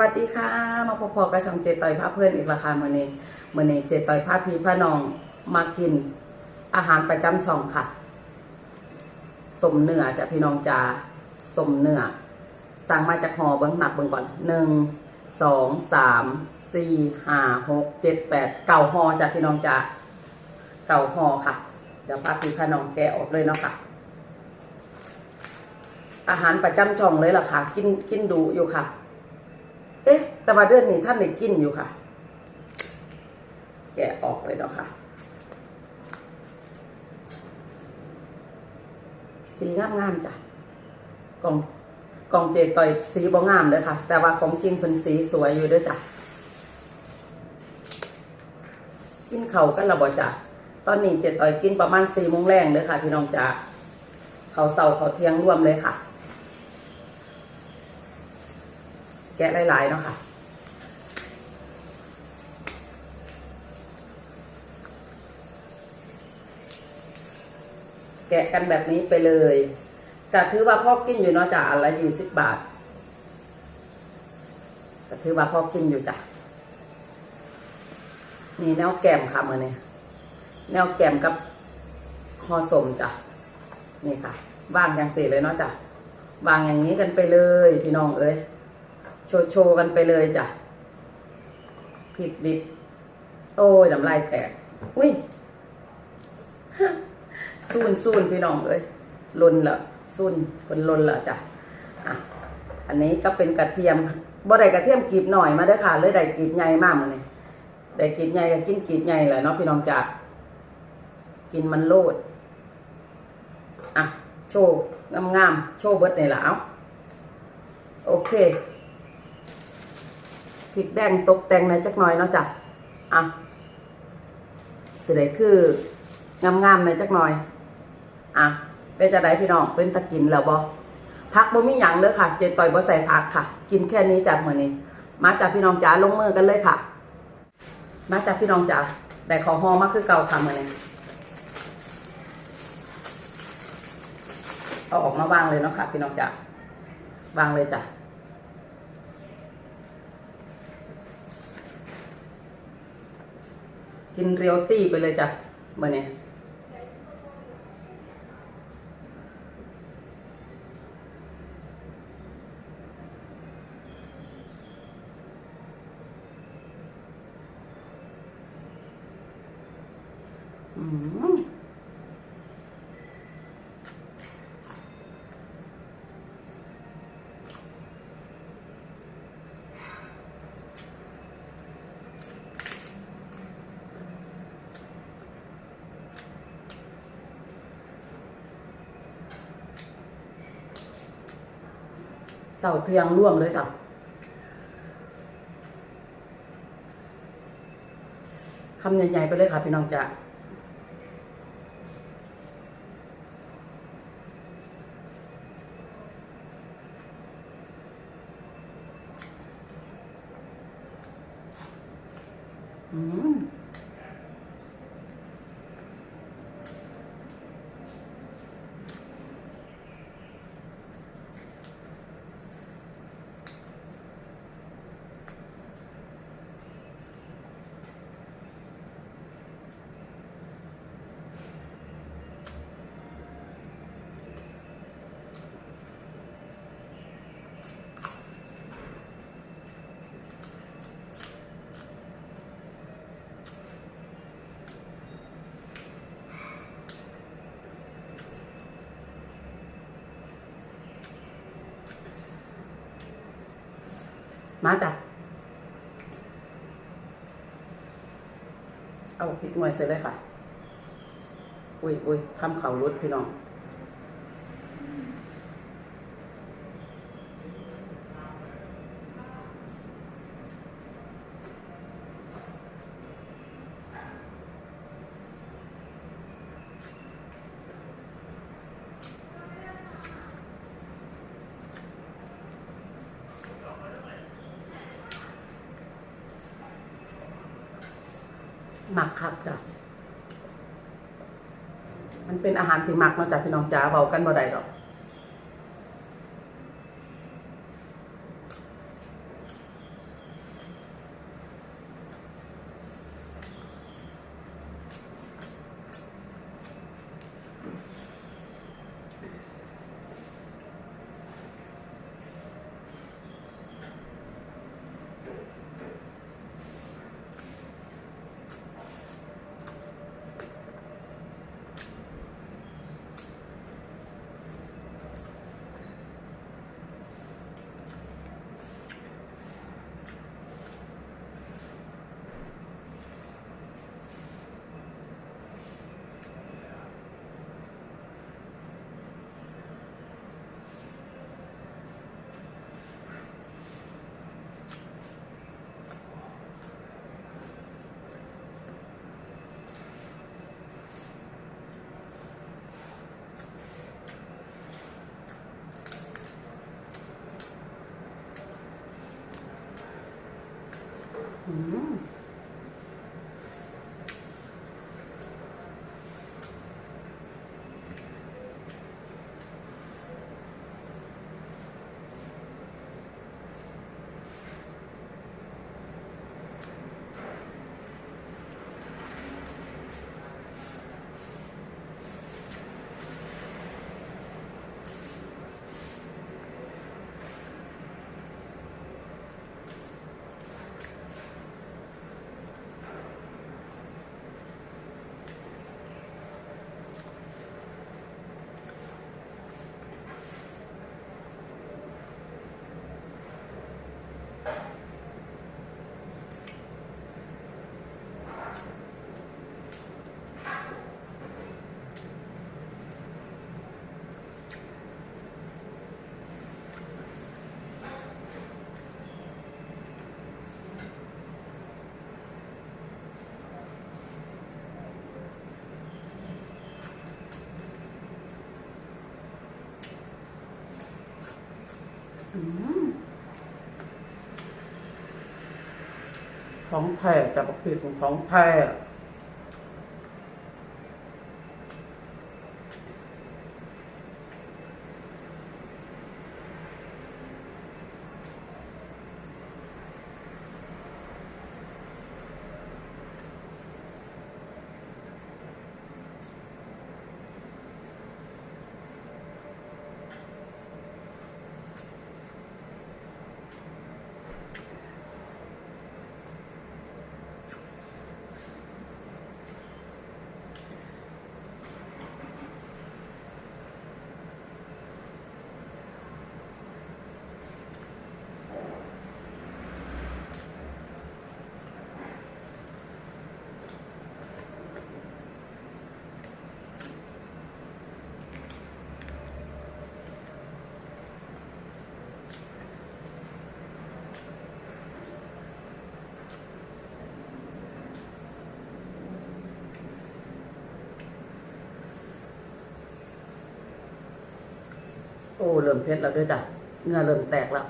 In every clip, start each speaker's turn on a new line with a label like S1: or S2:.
S1: วัสดีค่ะ มาพบๆกับช่องเจต่อยพาเพื่อนอีกและค่ะมื่อนี้มื่อนี้เจต่อยพาพี่พาน้องมากินอาหารประจำช่องค่ะสมเนื้อจะพี่น้องจ๋าสมเนื้อสั่งมาจากหอเบิ้งหนักเบิ้งก่อนหนึ่งสองสามสี่ห้าหกเจ็ดแปดเก่าหอจ้ะพี่น้องจ๋าเก่าหอค่ะ เดี๋ยวพาพี่พาน้องแกะออกเลยเนาะค่ะอาหารประจำช่องเลยล่ะค่ะ กินกินดูอยู่ค่ะ แต่ว่าเดือนนี้ท่านได้กินอยู่ค่ะ แกะออกเลยเนาะค่ะ สีงามงามๆจ้ะกล่องกล่องเจต่อยสีบ่งามเลยค่ะ แต่ว่าของจริงเป็นสีสวยอยู่เด้วยจ้ะกินเขากันละบ่จ้ะตอนนี้เจต่อยกินประมาณสี่โมงแรงเลยค่ะ พี่น้องจ้ะเขาเสาเขาเทียงร่วมเลยค่ะ แกะหลายๆเนาะค่ะ แกะกันแบบนี้ไปเลยก็ถือว่าพ่อกินอยู่เนาะจ้ะอันละยี่สิบบาทก็ถือว่าพ่อกินอยู่จ้ะนี่แนวแกมค่ะมือนี่แนวแกมกับหอสมจ้ะนี่ค่ะวางอย่างสีเลยเนาะจ้ะวางอย่างนี้กันไปเลย พี่น้องเอ้ยโชว์โชว์กันไปเลยจ้ะผิดดิบโอ้ยน้ำลายแตกอุ้ย ซูนซูนพี่น้องเอ้ยลนละซูนคนลนละจ้ะอะอันนี้ก็เป็นกระเทียมบ่ได้กระเทียมกรีบหน่อยมาเด้อค่ะเลยได้กรีบใหญ่มากมันนี่ได้กรีบใหญ่ก็กินกรีบใหญ่แหละเนาะพี่น้องจ้ะกินมันโลดอะโชว์งามๆโชว์เบิร์ดนี่ละเอาโอเคพริกแดงตกแต่งในอยจักหน่อยเนาะจ้ะอะสิได้คือ งามๆในอยจักหน่อย อะเป็นจะได้พี่น้องเป็นตะกินแล้วบ่พักบ่มีหยังเด้อค่ะ เจต่อยบ่ใส่ผักค่ะ กินแค่นี้จากมื้อนี้ มาจากพี่น้องจ๋าลงมือกันเลยค่ะ มาจากพี่น้องจ๋าได้ของฮอมากคือเก่าค่ะมื้อนี้เอาออกมาวางเลยเนาะค่ะ พี่น้องจ๋าวางเลยจ้ะกินเรียวตี้ไปเลยจ้ะเมื่อนี้ เสาเทียงร่วมเลยจ้ะคำใหญ่ๆไปเลยค่ะพี่น้องจ้ะ อื มาจ้ะเอาพริกหน่วยเสร็จเลยค่ะ อุ้ยอุ้ยคำเขารุดพี่น้อง หมักคักจ้ะมันเป็นอาหารที่หมักเนาะจ้ะพี่น้องจ๋าเบากันบ่ได้ดอก อืมอืม ของแท้จะบอกผิดของของแท้ เริ่มเพชรแล้วด้วยจ้ะเงื่อเริ่มแตกแล้ว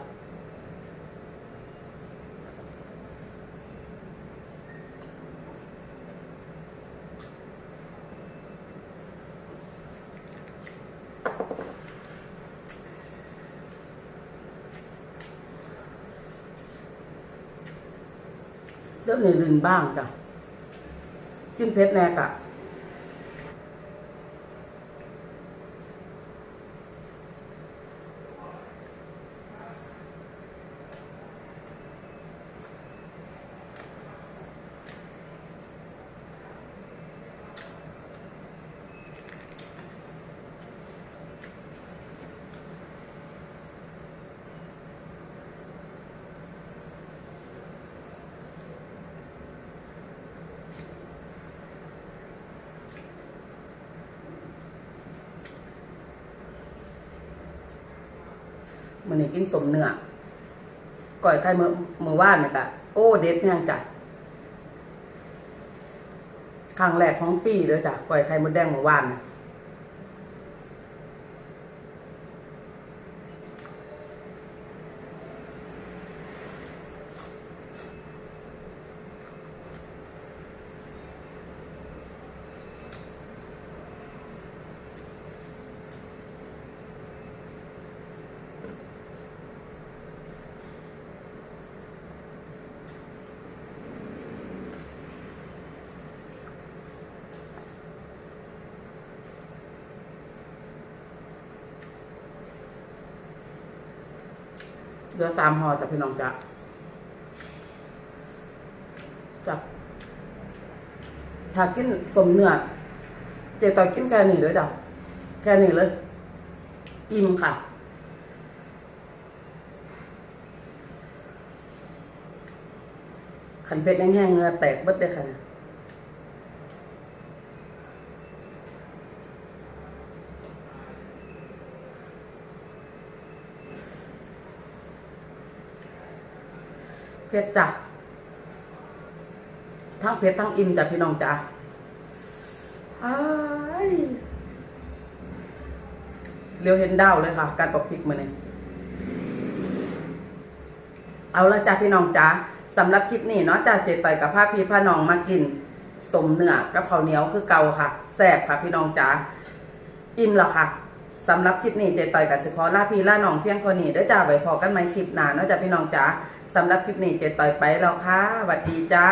S1: เดี๋ยวนี้ลืนบ้างจ้ะกินเพชรแน่กะ มันนี่กินสมเนื้อก่อยไข่เมื่อเมื่อวานเนี่ยกะโอ้เด็ดยังจ้ะครั้งแรกของปีเลยจ้ะก่อยไข่มดแดงเมื่อวานน่ะ เหลือสามห่อจ้ะพี่น้องจ้ะจับถ้ากินสมเนื้อ เจต่อกินแค่นี้เลยจ้ะแค่นี้เลย อิ่มค่ะขันเป็ดแห้งๆเหงือแตกเบิดเลยค่ะ เผ็ดจ้ะทั้งเผ็ดทั้งอิ่มจ้ะพี่น้องจ้ะเรียวเห็นดาวเลยค่ะ การปอกพริกมาเนี่ยเอาละจ้ะพี่น้องจ้ะสำหรับคลิปนี้เนาะจ้ะเจต่อยกับผ้าพี่ผ้าน้องมากินสมเนื้อกับข้าวเหนียวคือเก่าค่ะแสบค่ะพี่น้องจ้าอิ่มแล้วค่ะสำหรับคลิปนี้เจต่อยกับสิคอล่าพี่ล่าน้องเพียงเท่านี้ได้จ้าไว้พอกันไหมคลิปหนาเนาะจ้ะพี่น้องจ้า สำหรับคลิปนี้เจ๊ต่อยไปแล้วค่ะสวัสดีจ้า